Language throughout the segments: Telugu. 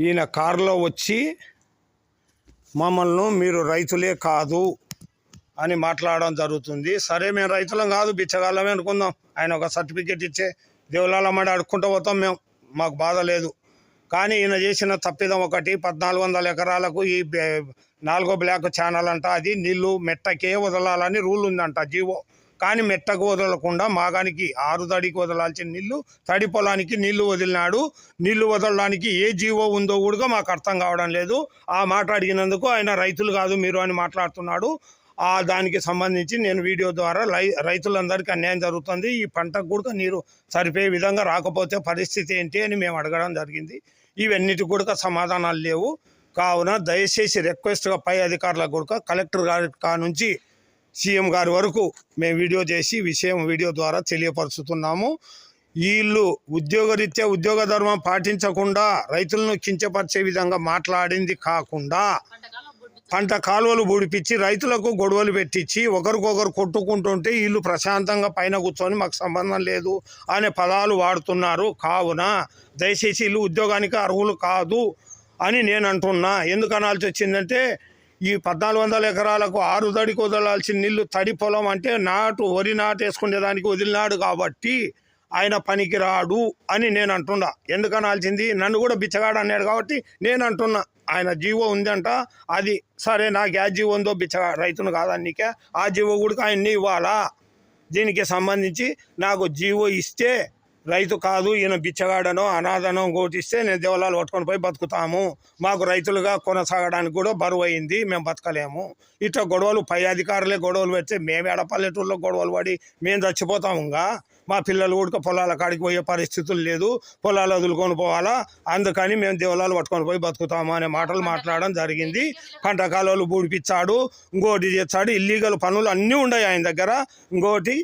ఈయన కారులో వచ్చి మమ్మల్ని మీరు రైతులే కాదు అని మాట్లాడడం జరుగుతుంది. సరే మేము రైతులం కాదు బిచ్చగాళ్ళమే అనుకుందాం. ఆయన ఒక సర్టిఫికేట్ ఇచ్చే దేవులాలమ్మడి అడుక్కుంటూ పోతాం మేము. మాకు బాధ లేదు. కానీ ఈయన చేసిన తప్పిదం ఒకటి పద్నాలుగు వందల ఎకరాలకు ఈ నాలుగో బ్లాక్ ఛానల్ అంట. అది నీళ్ళు మెట్టకే వదలాలని రూల్ ఉందంట జీవో. కానీ మెట్టకు వదలకుండా మాగానికి ఆరు తడికి వదలాల్సిన నీళ్ళు తడి పొలానికి నీళ్ళు వదిలినాడు. నీళ్ళు వదలడానికి ఏ జీవో ఉందో కూడా మాకు అర్థం కావడం లేదు. ఆ మాట అడిగినందుకు ఆయన రైతులు కాదు మీరు అని మాట్లాడుతున్నాడు. ఆ దానికి సంబంధించి నేను వీడియో ద్వారా రై రైతులందరికీ అన్యాయం జరుగుతుంది. ఈ పంటకు కూడా నీరు సరిపోయే విధంగా రాకపోతే పరిస్థితి ఏంటి అని మేము అడగడం జరిగింది. ఇవన్నిటి కూడా సమాధానాలు లేవు. కావున దయచేసి రిక్వెస్ట్గా పై అధికారులకు కూడా కలెక్టర్ గారి కా నుంచి సీఎం గారి వరకు మేము వీడియో చేసి విషయం వీడియో ద్వారా తెలియపరుచుతున్నాము. వీళ్ళు ఉద్యోగరీత్యా ఉద్యోగ ధర్మం పాటించకుండా రైతులను కించపరిచే విధంగా మాట్లాడింది కాకుండా పంట కాలువలు బుడిపించి రైతులకు గొడవలు పెట్టించి ఒకరికొకరు కొట్టుకుంటుంటే వీళ్ళు ప్రశాంతంగా పైన కూర్చొని మాకు సంబంధం లేదు అనే పదాలు వాడుతున్నారు. కావున దయచేసి వీళ్ళు ఉద్యోగానికి అర్హులు కాదు అని నేను అంటున్నా. ఎందుకు అనాల్సి వచ్చిందంటే ఈ పద్నాలుగు వందల ఎకరాలకు ఆరు తడికి వదలాల్సిన నీళ్ళు తడి పొలం అంటే నాటు వరి నాటు వేసుకునే దానికి వదిలినాడు కాబట్టి ఆయన పనికిరాడు అని నేను అంటున్నా. ఎందుకనాల్సింది? నన్ను కూడా బిచ్చగాడు అన్నాడు కాబట్టి నేను అంటున్నా. ఆయన జీవో ఉందంట. అది సరే నాకు ఆ జీవో ఉందో బిచ్చగా రైతును కాదన్నీకే ఆ జీవో కూడా ఆయన్ని ఇవ్వాలా? దీనికి సంబంధించి నాకు జీవో ఇస్తే రైతు కాదు ఈయన బిచ్చగాడనో అనాథనో గోటిస్తే నేను దేవాలయాలు పట్టుకొని పోయి బతుకుతాము. మాకు రైతులుగా కొనసాగడానికి కూడా బరువు అయింది మేము బతకలేము. ఇట్లా గొడవలు పై అధికారులే గొడవలు పెడితే మేము ఎడ పల్లెటూరులో గొడవలు పడి మేము చచ్చిపోతాము ఇంకా. మా పిల్లలు కూడా పొలాల కాడికి పోయే పరిస్థితులు లేదు పొలాలు వదులుకొని పోవాలా? అందుకని మేము దేవాలయాలు పట్టుకొని పోయి బతుకుతాము అనే మాటలు మాట్లాడడం జరిగింది. పంట కాలువలు బూడిపించాడు ఇంకోటి చేస్తాడు ఇల్లీగల్ పనులు అన్నీ ఉన్నాయి ఆయన దగ్గర. ఇంకోటి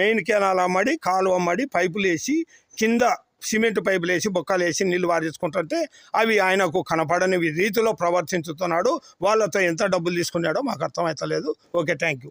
మెయిన్ కెనాల్ అమ్మడి కాలువ అమ్మడి పైపులు వేసి కింద సిమెంట్ పైపులు వేసి బొక్కలు వేసి నీళ్ళు వారించుకుంటుంటే అవి ఆయనకు కనపడని రీతిలో ప్రవర్తించుతున్నాడు. వాళ్ళతో ఎంత డబ్బులు తీసుకున్నాడో మాకు అర్థమవుతలేదు ఓకే థ్యాంక్ యూ